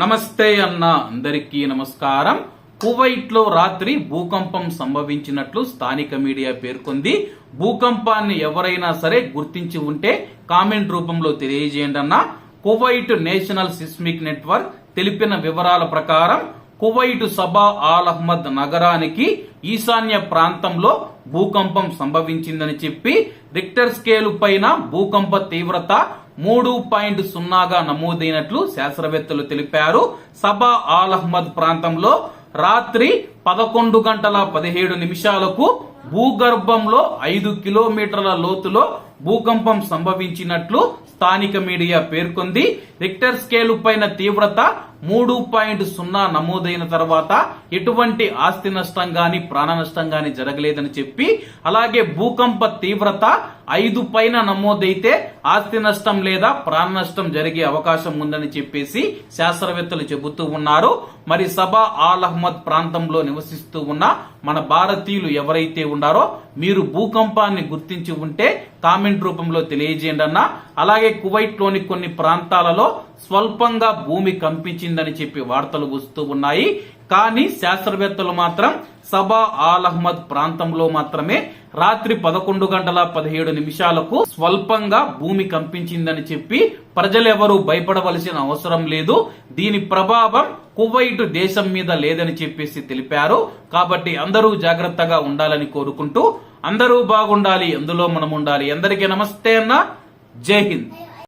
నమస్తే అన్న అందరికీ నమస్కారం. కువైట్లో రాత్రి భూకంపం సంభవించినట్లు స్థానిక మీడియా పేర్కొంది. భూకంపాన్ని ఎవరైనా సరే గుర్తించి ఉంటే కామెంట్ రూపంలో తెలియజేయండి అన్న. కువైట్ నేషనల్ సిస్మిక్ నెట్వర్క్ తెలిపిన వివరాల ప్రకారం కువైట్ సబా ఆల్ అహ్మద్ నగరానికి ఈశాన్య ప్రాంతంలో భూకంపం సంభవించిందని చెప్పి రిక్టర్ స్కేలు పైన భూకంప తీవ్రత మూడు పాయింట్ సున్నాగా నమోదైనట్లు శాస్త్రవేత్తలు తెలిపారు. సబా ఆల్ అహ్మద్ ప్రాంతంలో రాత్రి పదకొండు గంటల పదిహేడు నిమిషాలకు భూగర్భంలో ఐదు కిలోమీటర్ల లోతులో భూకంపం సంభవించినట్లు స్థానిక మీడియా పేర్కొంది. రిక్టర్ స్కేలు పైన తీవ్రత మూడు పాయింట్ సున్నా నమోదైన తర్వాత ఎటువంటి ఆస్తి నష్టం గాని ప్రాణ నష్టం గాని జరగలేదని చెప్పి అలాగే భూకంప తీవ్రత ఐదు పైన నమోదైతే ఆస్తి నష్టం లేదా ప్రాణ నష్టం జరిగే అవకాశం ఉందని చెప్పేసి శాస్త్రవేత్తలు చెబుతూ ఉన్నారు. మరి సబా ఆల్ అహ్మద్ ప్రాంతంలో నివసిస్తూ ఉన్న మన భారతీయులు ఎవరైతే ఉన్నారో మీరు భూకంపాన్ని గుర్తించి ఉంటే కామెంట్ రూపంలో తెలియజేయండి అన్న. అలాగే కువైట్లోని కొన్ని ప్రాంతాలలో స్వల్పంగా భూమి కంపించిందని చెప్పి వార్తలు వస్తూ ఉన్నాయి. కానీ శాస్త్రవేత్తలు మాత్రం సబా ఆల్ అహ్మద్ ప్రాంతంలో మాత్రమే రాత్రి పదకొండు గంటల పదిహేడు నిమిషాలకు స్వల్పంగా భూమి కంపించిందని చెప్పి ప్రజలెవరూ భయపడవలసిన అవసరం లేదు. దీని ప్రభావం కువైట్ దేశం మీద లేదని చెప్పేసి తెలిపారు. కాబట్టి అందరూ జాగ్రత్తగా ఉండాలని కోరుకుంటూ అందరూ బాగుండాలి అందులో మనం ఉండాలి అందరికీ నమస్తే అన్న. జై హింద్.